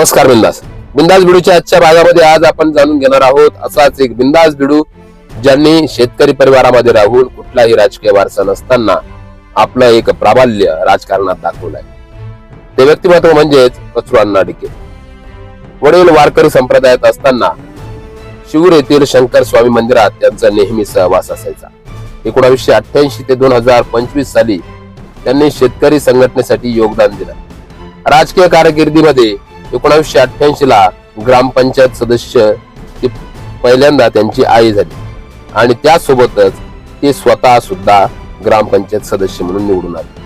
नमस्कार बिंदास. बिंदास बिडूच्या आजच्या भागामध्ये आज आपण जाणून घेणार आहोत असाच एक बिंदास बिडू ज्यांनी शेतकरी परिवारामध्ये राहून कुठलाही राजकीय वारसा नसताना आपलं एक प्राबल्य राजकारणात दाखवलंय. ते व्यक्तिमत्व म्हणजेच कचरू डिके. वडील वारकरी संप्रदायात असताना शिवूर येथील शंकर स्वामी मंदिरात त्यांचा नेहमी सहवास असायचा. एकोणाशे अठ्ठ्याऐंशी ते दोन हजार पंचवीस साली त्यांनी शेतकरी संघटनेसाठी योगदान दिलं. राजकीय कारकिर्दीमध्ये एकोणावीसशे अठ्ठ्याऐंशी ला ग्रामपंचायत सदस्य ती पहिल्यांदा त्यांची आई झाली. आणि त्यासोबतच ते स्वतः सुद्धा ग्रामपंचायत सदस्य म्हणून निवडून आले.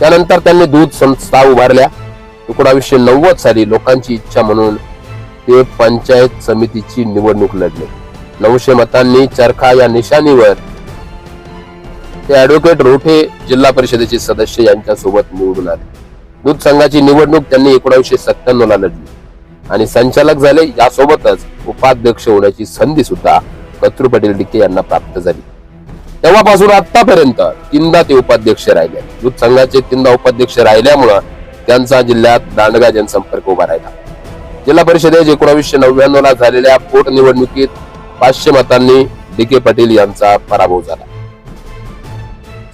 त्यानंतर त्यांनी दूध संस्था उभारल्या. एकोणावीसशे नव्वद साली लोकांची इच्छा म्हणून ते पंचायत समितीची निवडणूक लढले. नऊशे मतांनी चरखा या निशाणीवर ते ऍडव्होकेट रोठे जिल्हा परिषदेचे सदस्य यांच्यासोबत निवडून आले. दूध संघाची निवडणूक त्यांनी एकोणीसशे सत्त्याण्णव ला लढली. आणि संचालक झाले यासोबतच उपाध्यक्ष होण्याची संधी सुद्धा कत्रू पाटील डिके यांना प्राप्त झाली. तेव्हापासून आतापर्यंत तीनदा ते उपाध्यक्ष राहिले. दूध संघाचे तीनदा उपाध्यक्ष राहिल्यामुळं त्यांचा जिल्ह्यात दांडगा जनसंपर्क उभा राहिला. जिल्हा परिषदेत एकोणावीसशे नव्याण्णव ला झालेल्या पोटनिवडणुकीत पाचशे मतांनी डिके पाटील यांचा पराभव झाला.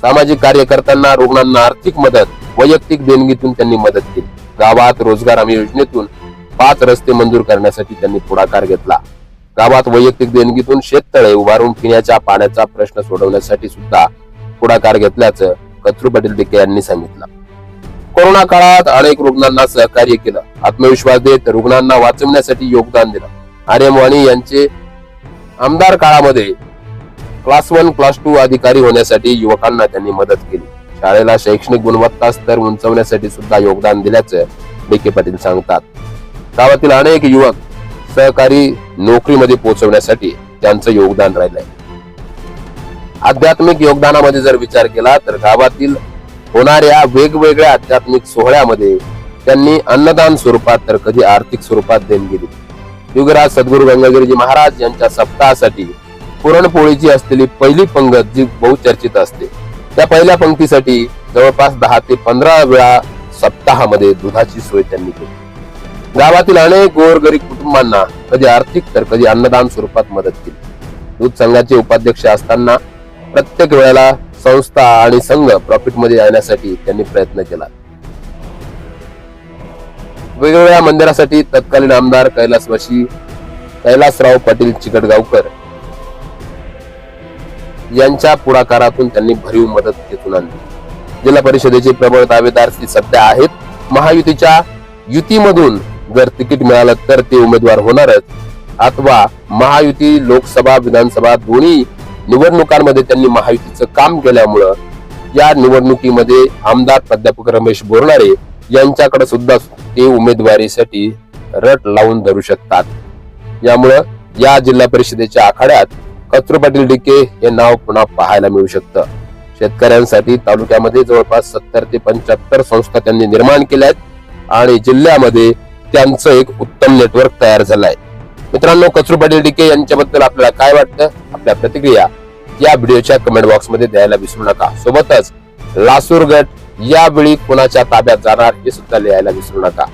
सामाजिक कार्यकर्त्यांना रुग्णांना आर्थिक मदत वैयक्तिक देणगीतून त्यांनी मदत केली. गावात रोजगार हमी योजनेतून पाच रस्ते मंजूर करण्यासाठी त्यांनी पुढाकार घेतला. गावात वैयक्तिक देणगीतून शेततळे उभारून पिण्याच्या पाण्याचा प्रश्न सोडवण्यासाठी सुद्धा पुढाकार घेतल्याचं कत्रू पाटील डिके यांनी सांगितलं. कोरोना काळात अनेक रुग्णांना सहकार्य केलं. आत्मविश्वास देत रुग्णांना वाचवण्यासाठी योगदान दिलं. आर्यम वाणी यांचे आमदार काळामध्ये क्लास वन क्लास टू अधिकारी होण्यासाठी युवकांना त्यांनी मदत केली. शाळेला शैक्षणिक गुणवत्ता स्तर उंचवण्यासाठी सुद्धा योगदान दिल्याचं डीके पाटील सांगतात. गावातील अनेक युवक सहकारी नोकरीमध्ये पोहोचवण्यासाठी त्यांचं योगदान राहिलंय. आध्यात्मिक योगदानामध्ये जर विचार केला तर गावातील होणाऱ्या वेगवेगळ्या आध्यात्मिक सोहळ्यामध्ये त्यांनी अन्नदान स्वरूपात तर कधी आर्थिक स्वरूपात देणगी दिली युगराज सद्गुरू गंगागिरीजी महाराज यांच्या सप्ताहासाठी पुरणपोळीची असलेली पहिली पंगत जी बहुचर्चित असते त्या पहिल्या पंक्तीसाठी जवळपास दहा ते पंधरा वेळा सप्ताहामध्ये दुधाची सोय त्यांनी केली. गावातील अनेक गोरगरीब कुटुंबांना कधी आर्थिक तर कधी अन्नदान स्वरूपात मदत केली. दूध संघाचे उपाध्यक्ष असताना प्रत्येक वेळेला संस्था आणि संघ प्रॉफिटमध्ये येण्यासाठी त्यांनी प्रयत्न केला. वेगवेगळ्या मंदिरासाठी तत्कालीन आमदार कैलासवासी कैलासराव पाटील चिकटगावकर यांच्या पुढाकारातून त्यांनी भरीव मदत घेतून आणली. जिल्हा परिषदेचे प्रबळ दावेदार सध्या आहेत. महायुतीच्या युतीमधून जर तिकीट मिळालं तर ते उमेदवार होणारच. अथवा महायुती लोकसभा विधानसभा दोन्ही निवडणुकांमध्ये त्यांनी महायुतीचं काम केल्यामुळं या निवडणुकीमध्ये आमदार प्राध्यापक रमेश बोरणारे यांच्याकडे सुद्धा ते उमेदवारीसाठी रट लावून धरू शकतात. यामुळं या जिल्हा परिषदेच्या आखाड्यात कचरू पाटील डिके हे नाव पुन्हा पाहायला मिळू शकतं. शेतकऱ्यांसाठी तालुक्यामध्ये जवळपास सत्तर ते पंच्याहत्तर संस्था त्यांनी निर्माण केल्या आहेत आणि जिल्ह्यामध्ये त्यांचं एक उत्तम नेटवर्क तयार झालंय. मित्रांनो कचरू पाटील डिके यांच्याबद्दल आपल्याला काय वाटतं? आपल्या प्रतिक्रिया या व्हिडिओच्या कमेंट बॉक्समध्ये द्यायला विसरू नका. सोबतच लासूर गट यावेळी कोणाच्या ताब्यात जाणार हे सुद्धा लिहायला विसरू नका.